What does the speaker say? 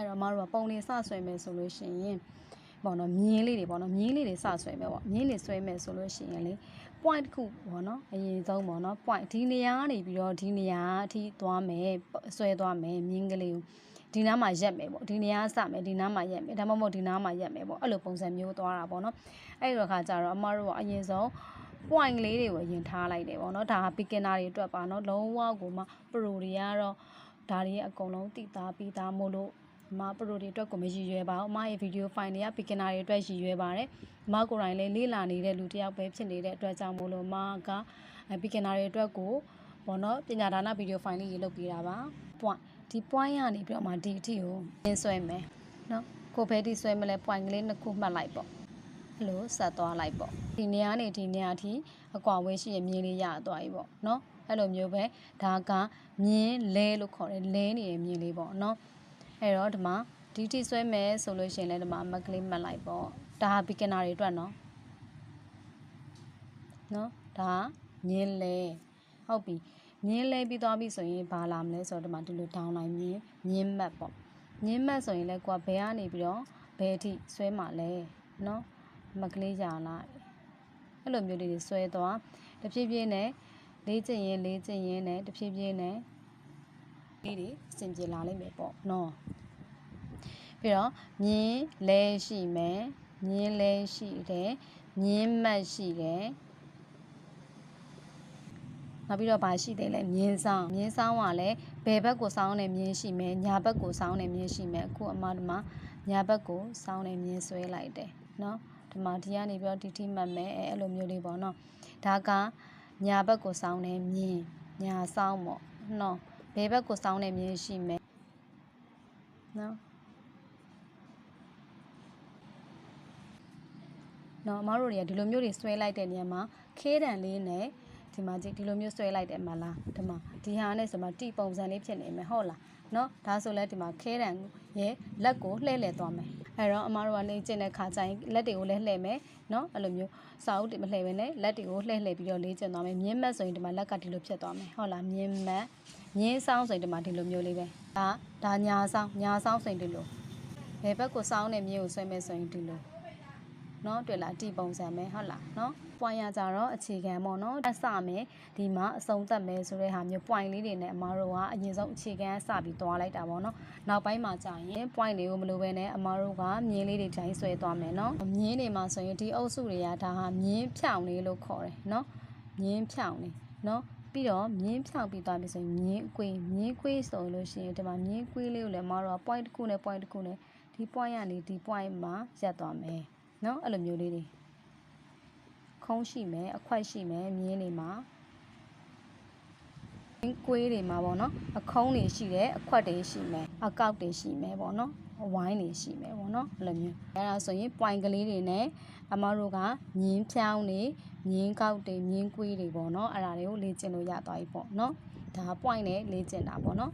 အဲ့တော့အမတို့ကပုံလေးစဆွဲမယ်ဆိုလို့ရှိရင်ပေါ့နော်မြင်းလေးတွေပေါ့နော်မြင်းလေးတွေစဆွဲမယ်ပေါ့မြင်းလေးဆွဲမယ်ဆိုလို့ရှိရင်လေ point တစ်ခုပေါ့နော်အရင်ဆုံးပေါ့နော် point ဒီနေရာကနေပြီးတော့ဒီနေရာအထိသွားမယ်ဆွဲသွားမယ်မြင်းကလေးကိုဒီနားမှာရက်မယ်ပေါ့ဒီနေရာစမယ်ဒီနားမှာရက်မယ်ဒါမှမဟုတ်ဒီနားမှာရက်မယ်ပေါ့အဲ့လိုပုံစံမျိုးသွားတာပေါ့နော်အဲ့တော့ခါကျတော့အမတို့ကအရင်ဆုံး point လေးတွေကိုအရင်ထားလိုက်တယ်ပေါ့နော်ဒါက beginner တွေအတွက်ပါနော်လုံးဝကိုမှ pro တွေကတော့ဒါတွေရဲ့အကုန်လုံးတည်သားပြီးသားမို့လို့ အမ pro တွေအတွက်ကိုမရည်ရွယ်ပါဘူးအမရဲ့ video file တွေက beginner တွေအတွက်ရည်ရွယ်ပါတယ်အမကိုယ်တိုင်လည်းလေ့လာနေတဲ့လူတစ်ယောက်ပဲဖြစ်နေတဲ့အတွက်ကြောင့်မို့လို့အမက beginner တွေအတွက်ကိုဘောနော်ပညာဒါန video file လေးရေးလုပ်ပေးတာပါ point ဒီ point ကနေပြီးတော့မှဒီအထိကိုသင်ဆွဲမယ်နော်ကိုဘဲဒီဆွဲမလဲ point ကလေးနှစ်ခုမှတ်လိုက်ပေါ့အဲ့လိုဆက်သွားလိုက်ပေါ့ဒီနေရာနေဒီနေရာအထိအကွာဝေးရှိရမြင်းလေးရသွားပြီပေါ့နော်အဲ့လိုမျိုးပဲဒါကမြင်းလဲလို့ခေါ်တယ်လဲနေတဲ့မြင်းလေးပေါ့နော် အဲ့တော့ဒီမှာဒီထိဆွဲမယ်ဆိုလို့ရှိရင်လည်းဒီမှာမက်ကလေးမှတ်လိုက်ပေါ့ဒါက beginner တွေအတွက်နော်နော်ဒါမြင်းလဲဟုတ်ပြီမြင်းလဲပြီးသွားပြီဆိုရင်ဘာလာမလဲဆိုတော့ဒီမှာဒီလို down line မြင်းမြင်းမတ်ပေါ့မြင်းမတ်ဆိုရင်လည်းကိုကဘယ်ကနေပြီးတော့ဘယ်အထိဆွဲမှာလဲနော်မက်ကလေးကြာလိုက်အဲ့လိုမျိုးလေးတွေဆွဲသွားတဖြည်းဖြည်းနဲ့လေးကျင်ရင်လေးကျင်ရင်နဲ့တဖြည်းဖြည်းနဲ့ လေးတွေအဆင်ပြေလာလိမ့်မယ်ပေါ့နော်ပြီးတော့မြင်းလဲရှိမယ်မြင်းလဲရှိတယ်မြင်းမတ်ရှိတယ်နောက်ပြီးတော့ဗာရှိသေးလဲမြင်းဆောင်မြင်းဆောင်ကလည်းဘယ်ဘက်ကိုစောင်းနေမြင်းရှိမယ်ညာဘက်ကိုစောင်းနေမြင်းရှိမယ်အခုအမဒီမှာညာဘက်ကိုစောင်းနေမြင်းဆွဲလိုက်တယ်เนาะဒီမှာဒီကနေပြီးတော့ဒီထိမှတ်မယ်အဲအဲ့လိုမျိုးလေးပေါ့เนาะဒါကညာဘက်ကိုစောင်းနေမြင်းညာဆောင်ပေါ့เนาะ ဘယ်ဘက်ကိုစောင်းနေမြင်ရှိမယ်နော်နော်အမတို့တွေကဒီလိုမျိုးတွေဆွဲလိုက်တဲ့နေရာမှာခေးတံလေးနဲ့ ဒီမှာကြည့်ဒီလိုမျိုးဆွဲလိုက်တယ်မလားဒီမှာဒီဟာနဲ့ဆိုမှတိပုံစံလေးဖြစ်နေမယ်ဟုတ်လားနော်ဒါဆိုလဲဒီမှာခဲတံရဲ့လက်ကိုလှည့်လည်သွားမယ်အဲ့တော့အမတို့ကလေ့ကျင့်တဲ့ခါကျရင်လက်တွေကိုလည်းလှည့်မယ်နော်အဲ့လိုမျိုးစာအုပ်တွေမလှည့်ဘဲနဲ့လက်တွေကိုလှည့်လှည့်ပြီးတော့လေ့ကျင့်သွားမယ်မြင်းမတ်ဆိုရင်ဒီမှာလက်ကဒီလိုဖြစ်သွားမယ်ဟုတ်လားမြင်းမတ်မြင်းဆောင်ဆိုရင်ဒီမှာဒီလိုမျိုးလေးပဲဒါဒါညာဆောင်ညာဆောင်ဆိုရင်ဒီလိုဘယ်ဘက်ကိုစောင်းနေမြင်းကိုဆွဲမယ်ဆိုရင်ဒီလို နော်တွေ့လားဒီပုံစံပဲဟုတ်လားနော်ပွိုင်ရကြတော့အခြေခံပေါ့နော်အစမယ်ဒီမှာအဆုံးသက်မယ်ဆိုတဲ့ဟာမျိုးပွိုင်လေးတွေနဲ့အမတို့ကအရင်ဆုံးအခြေခံစပြီးသွားလိုက်တာပေါ့နော်နောက်ပိုင်းမှာကြာရင်ပွိုင်တွေကိုမလိုဘဲနဲ့အမတို့ကမြင်းလေးတွေတိုင်းဆွဲသွားမယ်နော်မြင်းတွေမှာဆိုရင်ဒီအုပ်စုတွေကဒါဟာမြင်းဖြောင်လေးလို့ခေါ်တယ်နော်မြင်းဖြောင်လေးနော်ပြီးတော့မြင်းဖြောင်ပြီးသွားပြီဆိုရင်မြင်းကွေးမြင်းကွေးဆိုလို့ရှိရင်ဒီမှာမြင်းကွေးလေးကိုလည်းမတော် point တစ်ခုနဲ့ point တစ်ခုနဲ့ဒီ point ကနေဒီ point မှာရက်သွားမယ် နော်အဲ့လိုမျိုးလေးတွေခုံးရှိမယ်အခွက်ရှိမယ်မြင်းတွေမှာကွေးတွေမှာပေါ့နော်အခုံးတွေရှိတယ်အခွက်တွေရှိမယ်အကောက်တွေရှိမယ်ပေါ့နော်ဝိုင်းတွေရှိမယ်ပေါ့နော်အဲ့လိုမျိုးအဲ့ဒါဆိုရင် point ကလေးတွေနဲ့အမတို့ကမြင်းဖြောင်းတွေမြင်းကောက်တွေမြင်းကွေးတွေပေါ့နော်အဲ့ဒါတွေကိုလေ့ကျင့်လို့ရသွားပြီပေါ့နော်ဒါ point နဲ့လေ့ကျင့်တာပေါ့နော်